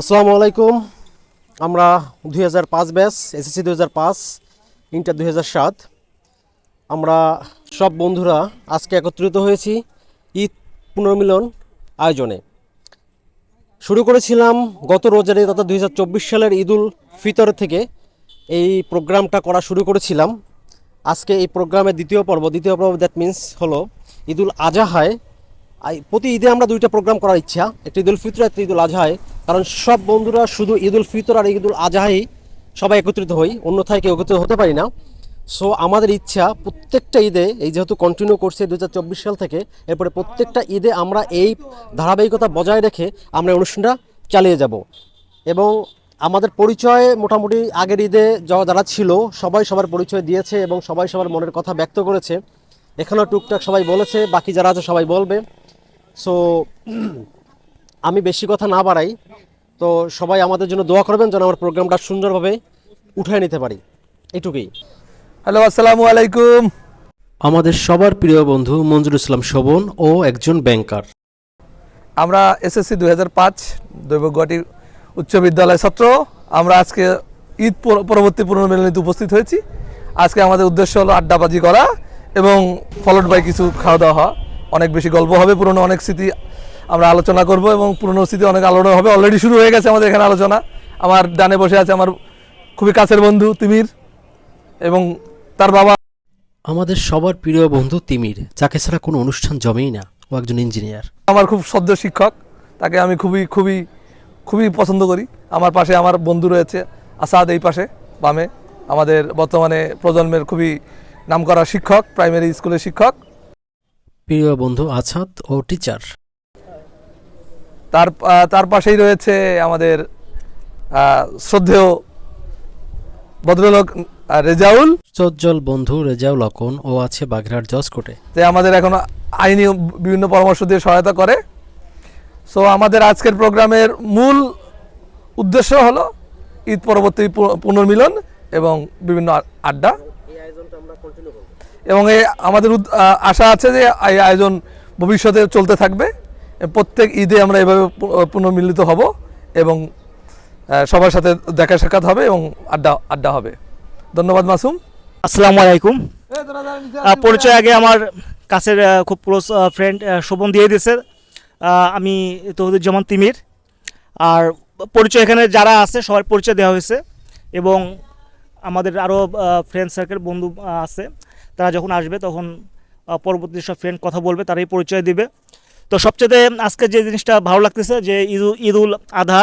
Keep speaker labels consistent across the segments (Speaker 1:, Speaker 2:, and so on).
Speaker 1: আসসালামু আলাইকুম। আমরা দুই হাজার পাঁচ ব্যাচ এসএসসি দুই হাজার পাঁচ ইন্টার হাজার সাত। আমরা সব বন্ধুরা আজকে একত্রিত হয়েছি ঈদ পুনর্মিলন আয়োজনে। শুরু করেছিলাম গত রোজারে, তথা দুই হাজার চব্বিশ সালের ঈদুল ফিতর থেকে। এই প্রোগ্রামটা করা শুরু করেছিলাম। আজকে এই প্রোগ্রামের দ্বিতীয় পর্ব দ্বিতীয় পর্ব দ্যাট মিন্স হলো ঈদুল আজাহায় প্রতি ঈদে আমরা দুইটা প্রোগ্রাম করার ইচ্ছা। একটা ঈদুল ফিতর, একটা ঈদুল আজহায়। কারণ সব বন্ধুরা শুধু ঈদুল ফিতর আর ঈদুল আজহাই সবাই একত্রিত হই অন্যথায় কেউ একত্রিত হতে পারি না। সো আমাদের ইচ্ছা প্রত্যেকটা ঈদে, এই যেহেতু কন্টিনিউ করছে দু হাজার চব্বিশ সাল থেকে, এরপরে প্রত্যেকটা ঈদে আমরা এই ধারাবাহিকতা বজায় রেখে আমরা অনুষ্ঠানটা চালিয়ে যাব। এবং আমাদের পরিচয় মোটামুটি আগের ঈদে যারা ছিল, সবাই সবার পরিচয় দিয়েছে এবং সবাই সবার মনের কথা ব্যক্ত করেছে। এখানেও টুকটাক সবাই বলেছে, বাকি যারা আছে সবাই বলবে। সো আমি বেশি কথা না বাড়াই তো সবাই আমাদের জন্য দোয়া করবেন যেন আমার প্রোগ্রামটা সুন্দরভাবে উঠায় নিতে পারি। এটুকুই।
Speaker 2: হ্যালো আসসালামু আলাইকুম।
Speaker 1: আমাদের সবার প্রিয় বন্ধু মঞ্জুর ইসলাম শোভন ও একজন ব্যাংকার।
Speaker 2: আমরা এসএসসি দুই হাজার পাঁচ দৈবগুয়াহাটি উচ্চ বিদ্যালয় ছাত্র। আমরা আজকে ঈদ পর- পরবর্তী পুনর্মিলনীতে উপস্থিত হয়েছি। আজকে আমাদের উদ্দেশ্য হলো আড্ডাবাজি করা এবং ফলোড বাই কিছু খাওয়া দাওয়া হওয়া। অনেক বেশি গল্প হবে পুরনো অনেক স্মৃতি আমরা আলোচনা করব এবং পুরনো স্মৃতি অনেক আলোচনা হবে। অলরেডি শুরু হয়ে গেছে আমাদের এখানে আলোচনা। আমার ডানে বসে আছে আমার খুবই কাছের বন্ধু তিমির এবং তার বাবা।
Speaker 1: আমাদের সবার প্রিয় বন্ধু তিমির যাকে ছাড়া কোনো অনুষ্ঠান জমেই না। ও একজন ইঞ্জিনিয়ার।
Speaker 2: আমার খুব সদ্য শিক্ষক তাকে আমি খুবই খুবই খুবই পছন্দ করি। আমার পাশে আমার বন্ধু রয়েছে আসাদ এই পাশে বামে। আমাদের বর্তমানে প্রজন্মের খুবই নামকরা শিক্ষক প্রাইমারি স্কুলের শিক্ষক।
Speaker 1: প্রিয় বন্ধু আছাদ ও টিচার।
Speaker 2: তার তার পাশেই রয়েছে আমাদের শ্রদ্ধেয় ভদ্রলোক রেজাউল।
Speaker 1: চজ্জল বন্ধু রেজাউল অকন ও আছে বাগেরহাট জসকোটে
Speaker 2: যে আমাদের এখন আইনি বিভিন্ন পরামর্শ দিয়ে সহায়তা করে। সো আমাদের আজকের প্রোগ্রামের মূল উদ্দেশ্য হলো ঈদ পরবর্তী পুনর্মিলন এবং বিভিন্ন আড্ডা। এবং এই আমাদের আশা আছে যে এই আয়োজন ভবিষ্যতে চলতে থাকবে। প্রত্যেক ঈদে আমরা এভাবে পুনর্মিলিত হব এবং সবার সাথে দেখা সাক্ষাৎ হবে এবং আড্ডা আড্ডা হবে। ধন্যবাদ মাসুম।
Speaker 3: আসসালামু আলাইকুম। পরিচয় আগে আমার কাছের খুব ক্লোজ ফ্রেন্ড শোভন দিয়ে দিয়েছে। আমি তৌহিদুজ্জামান তিমির। আর পরিচয় এখানে যারা আছে সবার পরিচয় দেওয়া হয়েছে এবং আমাদের আরও ফ্রেন্ড সার্কেল বন্ধু আছে। তারা যখন আসবে তখন পরবর্তী সব ফ্রেন্ড কথা বলবে, তারাই পরিচয় দিবে। তো সবচেয়ে আজকে যে জিনিসটা ভালো লাগতেছে যে ঈদ ঈদুল আধা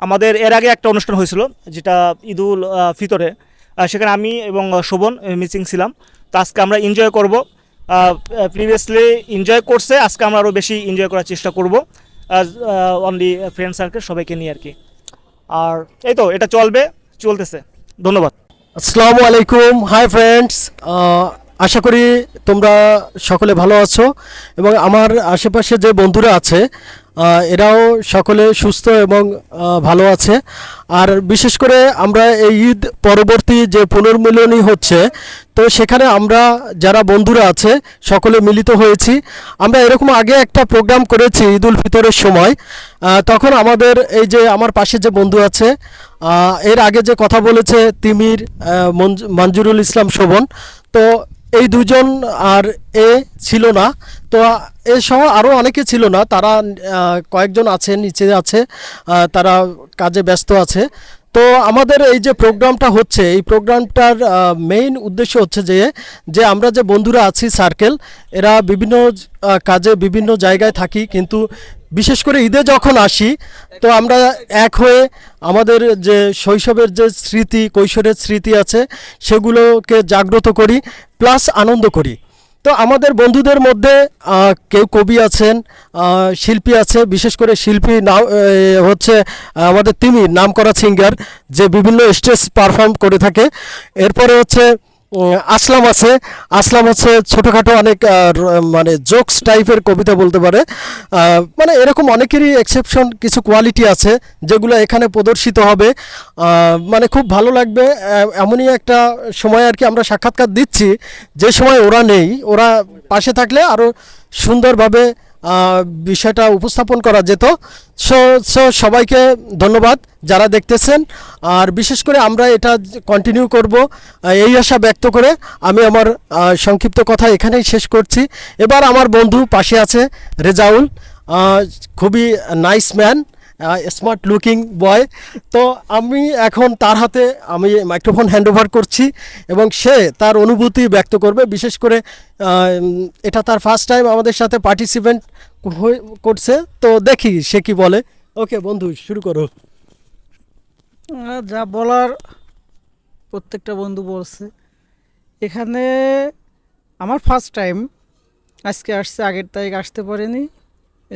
Speaker 3: আমাদের এর আগে একটা অনুষ্ঠান হয়েছিল, যেটা ঈদুল ফিতরে। সেখানে আমি এবং শোভন মিসিং ছিলাম। তো আজকে আমরা এনজয় করব। প্রিভিয়াসলি এনজয় করছে, আজকে আমরা আরও বেশি এনজয় করার চেষ্টা করব। অনলি ফ্রেন্ড সার্কেল সবাইকে নিয়ে আর কি। আর এই তো, এটা চলবে, চলতেছে। ধন্যবাদ।
Speaker 1: আসসালামু আলাইকুম। হাই ফ্রেন্ডস আশা করি তোমরা সকলে ভালো আছো এবং আমার আশেপাশে যে বন্ধুরা আছে এরাও সকলে সুস্থ এবং ভালো আছে। আর বিশেষ করে আমরা এই ঈদ পরবর্তী যে পুনর্মিলনী হচ্ছে তো সেখানে আমরা যারা বন্ধুরা আছে, সকলে মিলিত হয়েছি। আমরা এরকম আগে একটা প্রোগ্রাম করেছি ঈদ উল ফিতরের সময়। তখন আমাদের এই যে আমার পাশে যে বন্ধু আছে এর আগে যে কথা বলেছে তিমির মঞ্জুরুল ইসলাম শোভন, তো এই দুজন আর এ ছিল না। তো এ সহ আরও অনেকে ছিল না, তারা কয়েকজন আছে, নিচে আছে তারা কাজে ব্যস্ত আছে। তো আমাদের এই যে প্রোগ্রামটা হচ্ছে, এই প্রোগ্রামটার মেইন উদ্দেশ্য হচ্ছে যে যে আমরা যে বন্ধুরা আছি সার্কেল এরা বিভিন্ন কাজে বিভিন্ন জায়গায় থাকি, কিন্তু বিশেষ করে ঈদে যখন আসি, তো আমরা এক হয়ে আমাদের যে শৈশবের যে স্মৃতি, কৈশোরের স্মৃতি আছে, সেগুলোকে জাগ্রত করি প্লাস আনন্দ করি। তো আমাদের বন্ধুদের মধ্যে কেউ কবি আছেন শিল্পী আছে, বিশেষ করে শিল্পী নাম হচ্ছে আমাদের তিমির নাম করা সিঙ্গার, যে বিভিন্ন স্টেজ পারফর্ম করে থাকে। এরপরে হচ্ছে আসলাম আছে। আসলাম হচ্ছে ছোটোখাটো অনেক মানে জোকস টাইপের কবিতা বলতে পারে। মানে এরকম অনেকেরই এক্সেপশন কিছু কোয়ালিটি আছে যেগুলো এখানে প্রদর্শিত হবে। মানে খুব ভালো লাগবে। এমনই একটা সময় আর কি আমরা সাক্ষাৎকার দিচ্ছি। যে সময় ওরা নেই, ওরা পাশে থাকলে আরও সুন্দরভাবে বিষয়টা উপস্থাপন করা যেত। সো সো সবাইকে ধন্যবাদ যারা দেখতেছেন। আর বিশেষ করে আমরা এটা কন্টিনিউ করব। এই আশা ব্যক্ত করে আমি আমার সংক্ষিপ্ত কথা এখানেই শেষ করছি। এবার আমার বন্ধু পাশে আছে রেজাউল। খুবই nice man smart looking boy তো আমি এখন তার হাতে আমি মাইক্রোফোন হ্যান্ড ওভার করছি এবং সে তার অনুভূতি ব্যক্ত করবে। বিশেষ করে এটা তার ফার্স্ট টাইম আমাদের সাথে পার্টিসিপেন্ট করছে, তো দেখি সে কি বলে। ওকে বন্ধু, শুরু করো।
Speaker 4: যা বলার প্রত্যেকটা বন্ধু বলছে। এখানে আমার ফার্স্ট টাইম আজকে আসছে, আগের তারিখ আসতে পারেনি,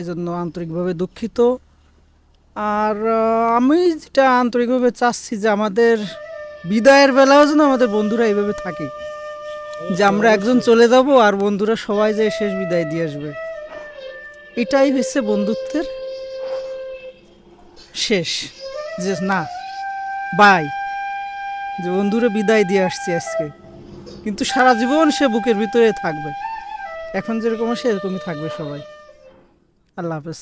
Speaker 4: এজন্য আন্তরিকভাবে দুঃখিত। আর আমি যেটা আন্তরিকভাবে চাচ্ছি যে আমাদের বিদায়ের বেলাও যেন আমাদের বন্ধুরা এইভাবে থাকে, যে আমরা একজন চলে যাব আর বন্ধুরা সবাই যে শেষ বিদায় দিয়ে আসবে। এটাই হচ্ছে বন্ধুত্বের শেষ যে না বাই। যে বন্ধুরে বিদায় দিয়ে আসছি আজকে। কিন্তু সারা জীবন সে বুকের ভিতরে থাকবে। এখন যেরকম সে এরকমই থাকবে সবাই। আল্লাহ হাফেজ।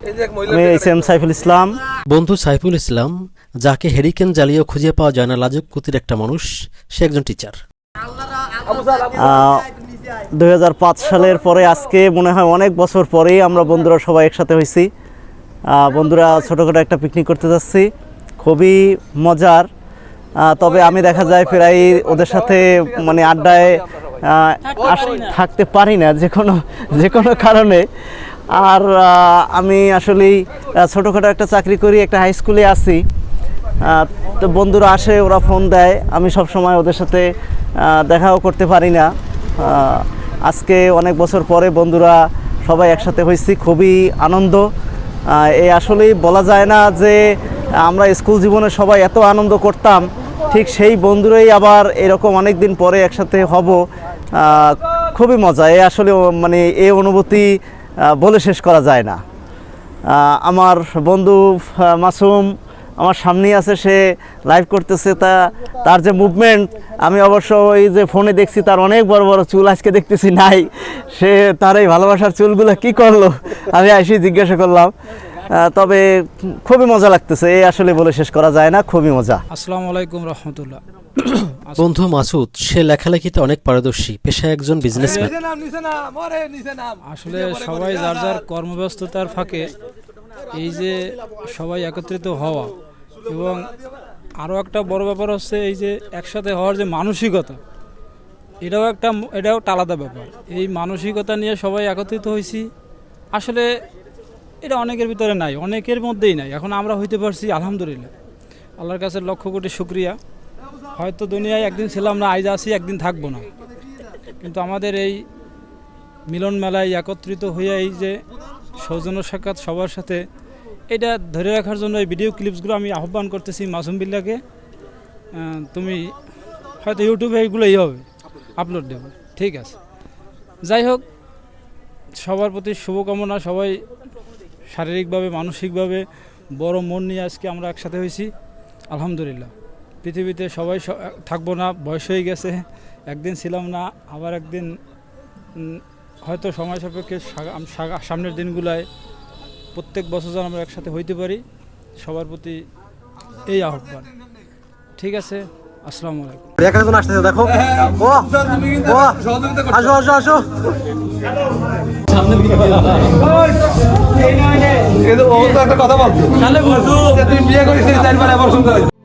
Speaker 2: এই যে এক মহিলা
Speaker 5: আমি এম সাইফুল ইসলাম।
Speaker 1: বন্ধু সাইফুল ইসলাম যাকে হেরিকেন জ্বালিয়েও খুঁজে পাওয়া যায় না লাজুক কুতির একটা মানুষ সে একজন টিচার
Speaker 5: দু হাজার পাঁচ সালের পরে আজকে, মনে হয় অনেক বছর পরেই আমরা বন্ধুরা সবাই একসাথে হয়েছি। বন্ধুরা ছোটোখাটো একটা পিকনিক করতে যাচ্ছি। খুবই মজার। তবে আমি দেখা যায় প্রায় ওদের সাথে মানে আড্ডায় থাকতে পারি না যে কোনো যে কোনো কারণে। আর আমি আসলেই ছোটোখাটো একটা চাকরি করি, একটা হাই স্কুলে আছি। তো বন্ধুরা আসে, ওরা ফোন দেয়। আমি সব সময় ওদের সাথে দেখাও করতে পারি না। আজকে অনেক বছর পরে বন্ধুরা সবাই একসাথে হয়েছি, খুবই আনন্দ। এই আসলেই বলা যায় না যে আমরা স্কুল জীবনে সবাই এত আনন্দ করতাম, ঠিক সেই বন্ধুরাই আবার এরকম অনেক দিন পরে একসাথে হব। খুবই মজা, এ আসলে মানে এ অনুভূতি বলে শেষ করা যায় না। আমার বন্ধু মাসুম আমার সামনেই আছে সে লাইভ করতেছে তা তার যে মুভমেন্ট আমি অবশ্য ওই যে ফোনে দেখছি তার অনেক বড় বড় চুল আজকে দেখতেছি নাই। সে তার এই ভালোবাসার চুলগুলো কি করল? আমি এসে জিজ্ঞাসা করলাম। তবে খুবই মজা লাগতেছে এই আসলে বলে শেষ করা যায় না খুবই মজা।
Speaker 6: আসসালামু আলাইকুম রহমতুল্লাহ।
Speaker 1: বন্ধু মাসুদ সে লেখালেখিতে অনেক পারদর্শী পেশায় একজন বিজনেসম্যান
Speaker 6: আসলে সবাই যার যার। কর্মব্যস্ততার ফাঁকে এই যে সবাই একত্রিত হওয়া এবং আরও একটা বড় ব্যাপার হচ্ছে এই যে একসাথে হওয়ার যে মানসিকতা, এটাও একটা এটাও একটা আলাদা ব্যাপার। এই মানসিকতা নিয়ে সবাই একত্রিত হয়েছি। আসলে এটা অনেকের ভিতরে নাই, অনেকের মধ্যেই নাই। এখন আমরা হইতে পারছি, আলহামদুলিল্লাহ। আল্লাহর কাছে লক্ষ কোটি শুক্রিয়া। হয়তো দুনিয়ায় একদিন ছিলাম না, আজ আসি একদিন থাকব না। কিন্তু আমাদের এই মিলন মেলায় একত্রিত হয়ে এই যে সৌজন্য সাক্ষাৎ সবার সাথে এটা ধরে রাখার জন্য এই ভিডিও ক্লিপসগুলো আমি আহ্বান করতেছি মাসুম বিল্লাকে। তুমি হয়তো ইউটিউবে এইগুলোই হবে। আপলোড দেবো। ঠিক আছে। যাই হোক, সবার প্রতি শুভকামনা। সবাই শারীরিকভাবে, মানসিকভাবে বড় মন নিয়ে আজকে আমরা একসাথে হয়েছি। আলহামদুলিল্লাহ। পৃথিবীতে সবাই থাকব না, বয়স হয়ে গেছে। একদিন ছিলাম না, আবার একদিন হয়তো সময় সাপেক্ষে সামনের দিনগুলায় প্রত্যেক বছর যেন আমরা একসাথে হইতে পারি সবার প্রতি এই আহ্বান। ঠিক আছে আসসালামু আলাইকুম।
Speaker 1: একজন আসতেছে দেখো। ও ও আসো আসো আসো।
Speaker 2: এই যে ও তো একটা কথা বলছে। যে তুই বিয়ে করিস চারবার আবার করাইছিস।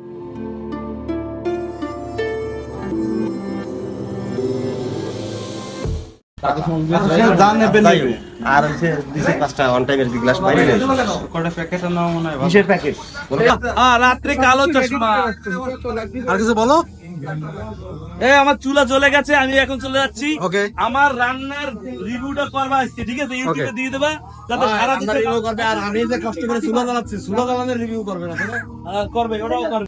Speaker 7: আর হচ্ছে দিছে পাঁচটা অন টাইমের গ্লাস বাইরে
Speaker 8: রাত্রে কালো চশমা
Speaker 1: আর কিছু বলো
Speaker 8: এ আমার চুলা জ্বলে গেছে আমি এখন চলে যাচ্ছি আমার রান্নার রিভিউটা করবা আজকে ঠিক আছে ইউটিউবে দিয়ে দেবা যাতে সারা দিন
Speaker 7: করবে আর আমি যে কষ্ট করে চুলা জ্বালাচ্ছি চুলা জ্বালানোর রিভিউ করবে না
Speaker 8: করবে ওটাও করবে।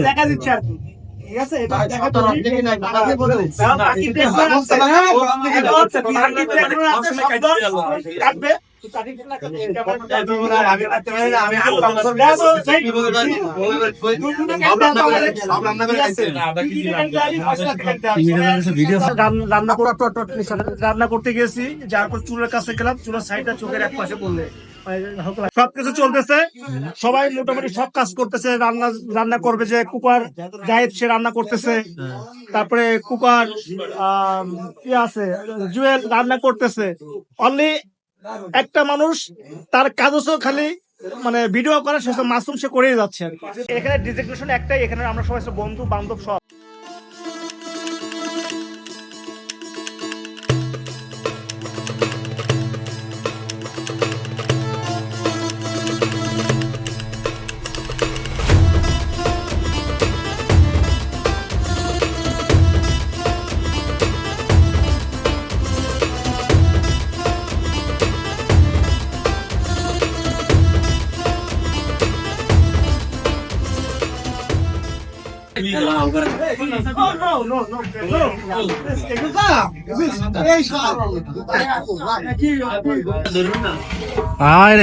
Speaker 3: দেখা দিচ্ছে আর কি। কাটবে। রান্না করতে গেছি যার পর চুলের কাছে গেলাম চুলের সাইডটা চোখের এক পাশে পড়লে। সবকিছু চলতেছে। সবাই মোটামুটি সব কাজ করতেছে। রান্না রান্না করবে যে কুকার, জাহিদ সে রান্না করতেছে। তারপরে কুকার কি আছে? জুয়েল রান্না করতেছে। অনলি একটা মানুষ, তার কাজ খালি মানে ভিডিও করা সেসব মাসুম সে করেই যাচ্ছে এখানে ডিজিগনেশন একটাই, এখানে আমরা সবাই বন্ধু বান্ধব সব।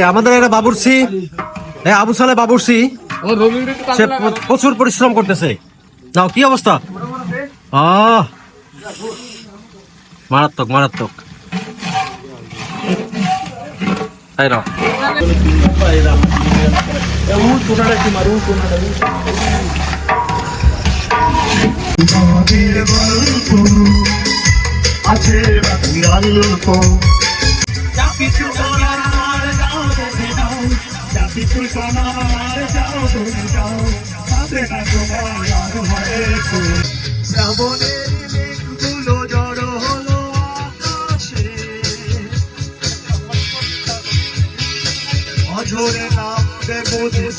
Speaker 9: আমাদের একটা হ্যাঁ আবু সালে সে প্রচুর পরিশ্রম করতেছে। নাও কি অবস্থা? আহ মারাত্মক মারাত্মক। তাই না সবাইকে পাওয়া যাবে এটা সবাইকে পাওয়া যাচ্ছে হ্যাঁ।
Speaker 3: সবার কথা সবার কথা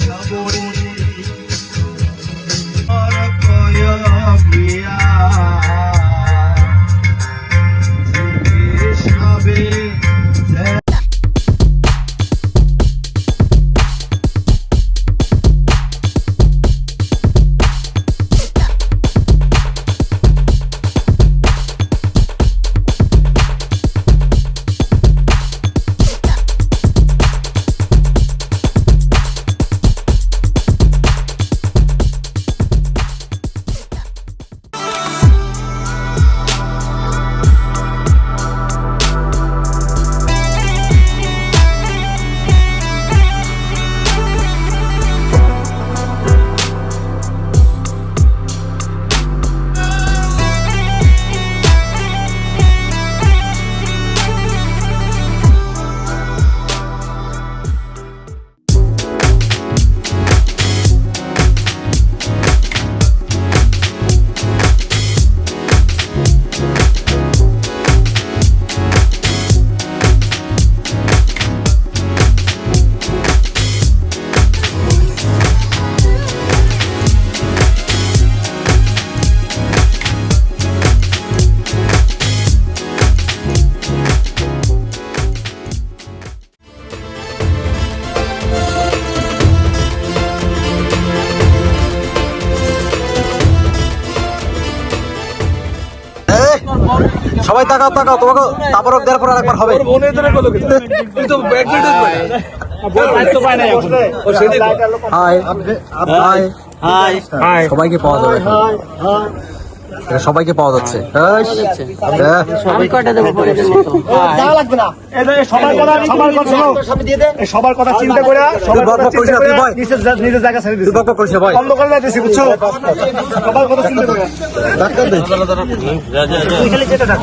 Speaker 3: শোনো। এই সবার তাকাও তাকাও তোমাকে তারপর দেওয়ার
Speaker 9: পর করিস
Speaker 3: হবে।
Speaker 9: সবাইকে পাওয়া
Speaker 3: করে
Speaker 9: ভয়।
Speaker 3: পাওয়া যাচ্ছে। নিজের। বন্ধ করে বুঝছ? সবার কথা চিন্তা করে।
Speaker 9: ডাক্তার
Speaker 3: যেটা ডাক